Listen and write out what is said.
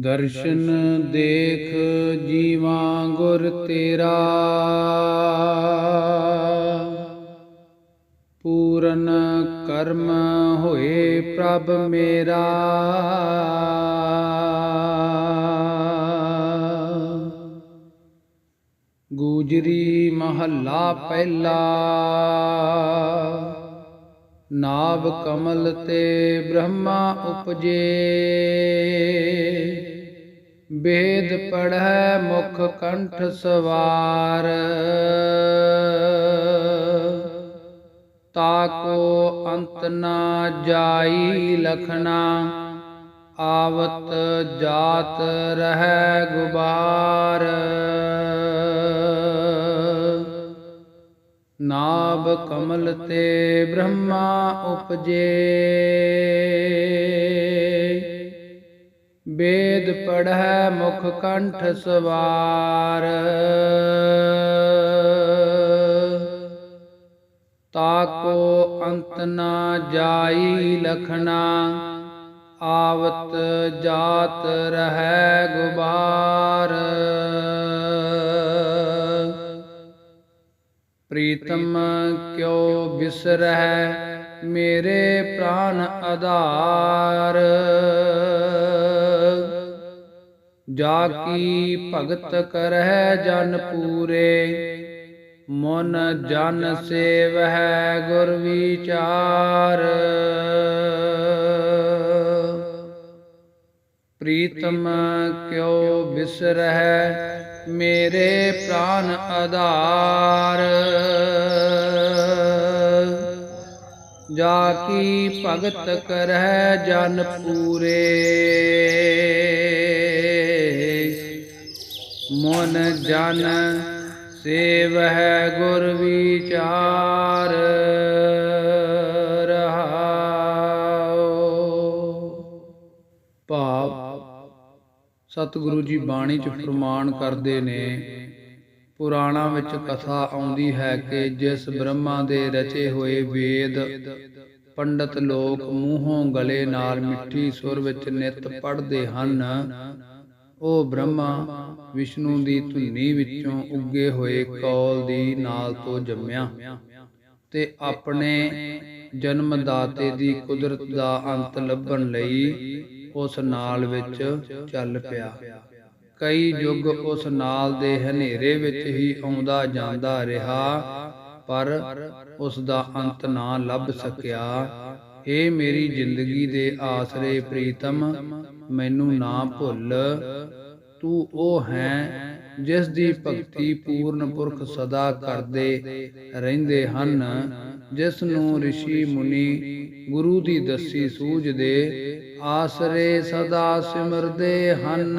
ਦਰਸ਼ਨ ਦੇਖ ਜੀਵਾਂ ਗੁਰ ਤੇਰਾ। ਪੂਰਨ ਕਰਮ ਹੋਏ ਪ੍ਰਭ ਮੇਰਾ। ਗੂਜਰੀ ਮਹੱਲਾ ਪਹਿਲਾ। ਨਾਭ ਕਮਲ ਤੇ ਬ੍ਰਹਮਾ ਉਪਜੇ। ਵੇਦ ਪੜ੍ਹੈ ਮੁਖ ਕੰਠ ਸਵਾਰ। ਤਾਕੋ ਅੰਤ ਨਾ ਜਾਈ ਲਖਣਾ, ਆਵਤ ਜਾਤ ਰਹਿ ਗੁਬਾਰ। ਨਾਭ ਕਮਲ ਤੇ ਬ੍ਰਹਮਾ ਉਪਜੇ। ਵੇਦ ਪੜ੍ਹੈ ਮੁਖ ਕੰਠ ਸਵਾਰ। ਤਾਕੋ ਅੰਤ ਨਾ ਜਾਈ ਲਖਣਾ, ਆਵਤ ਜਾਤ ਰਹਿ ਗੁਬਾਰ। ਪ੍ਰੀਤਮ ਕਿਉ ਬਿਸਰਹਿ ਮੇਰੇ ਪ੍ਰਾਨ ਆਧਾਰ। ਜਾ ਕੀ ਭਗਤ ਕਰਹਿ ਜਨ ਪੂਰੇ, ਮਨ ਜਨ ਸੇਵਹਿ ਗੁਰ ਵਿਚਾਰ। ਪ੍ਰੀਤਮ ਕਿਉ ਬਿਸਰਹਿ ਮੇਰੇ ਪ੍ਰਾਨ ਆਧਾਰ। ਜਾ ਕੀ ਭਗਤ ਕਰਹਿ ਜਨ ਪੂਰੇ। ਮਨ ਜਨ ਸੇਵਹਿ ਗੁਰ ਵਿਚਾਰ। ਸਤਿਗੁਰੂ ਜੀ ਬਾਣੀ ਚ ਪ੍ਰਮਾਣ ਕਰਦੇ ਨੇ ਪੁਰਾਣਾ ਵਿੱਚ ਕਥਾ ਆਉਂਦੀ ਹੈ ਕਿ ਜਿਸ ਬ੍ਰਹਮਾ ਦੇ ਰਚੇ ਹੋਏ ਵੇਦ ਪੰਡਤ ਲੋਕ ਮੂੰਹੋਂ ਗਲੇ ਨਾਲ ਮਿੱਠੀ ਸੁਰ ਵਿੱਚ ਨਿਤ ਪੜ੍ਹਦੇ ਹਨ। ਉਹ ਬ੍ਰਹਮਾ ਵਿਸ਼ਨੂੰ ਦੀ ਧੁਨੀ ਵਿੱਚੋਂ ਉੱਗੇ ਹੋਏ ਕੌਲ ਦੀ ਨਾਲ ਤੋਂ ਜੰਮਿਆ। ਤੇ ਆਪਣੇ ਜਨਮ ਦਾਤੇ ਦੀ ਕੁਦਰਤ ਦਾ ਅੰਤ ਲੱਭਣ ਲਈ ਉਸ ਨਾਲ ਵਿੱਚ ਚੱਲ ਪਿਆ। ਕਈ ਯੁੱਗ ਉਸ ਨਾਲ ਦੇ ਹਨੇਰੇ ਵਿੱਚ ਹੀ ਆਉਂਦਾ ਜਾਂਦਾ ਰਿਹਾ, ਪਰ ਉਸ ਦਾ ਅੰਤ ਨਾ ਲੱਭ ਸਕਿਆ। ਏ ਮੇਰੀ ਜ਼ਿੰਦਗੀ ਦੇ ਆਸਰੇ ਪ੍ਰੀਤਮ, ਮੈਨੂੰ ਨਾ ਭੁੱਲ। ਤੂੰ ਉਹ ਹੈ ਜਿਸ ਦੀ ਭਗਤੀ ਪੂਰਨ ਪੁਰਖ ਸਦਾ ਕਰਦੇ ਰਹਿੰਦੇ ਹਨ ਜਿਸ ਨੂੰ ઋષਿ ਮੁਨੀ ਗੁਰੂ ਦੀ ਦੱਸੀ ਸੂਝ ਦੇ ਆਸਰੇ ਸਦਾ ਸਿਮਰਦੇ ਹਨ।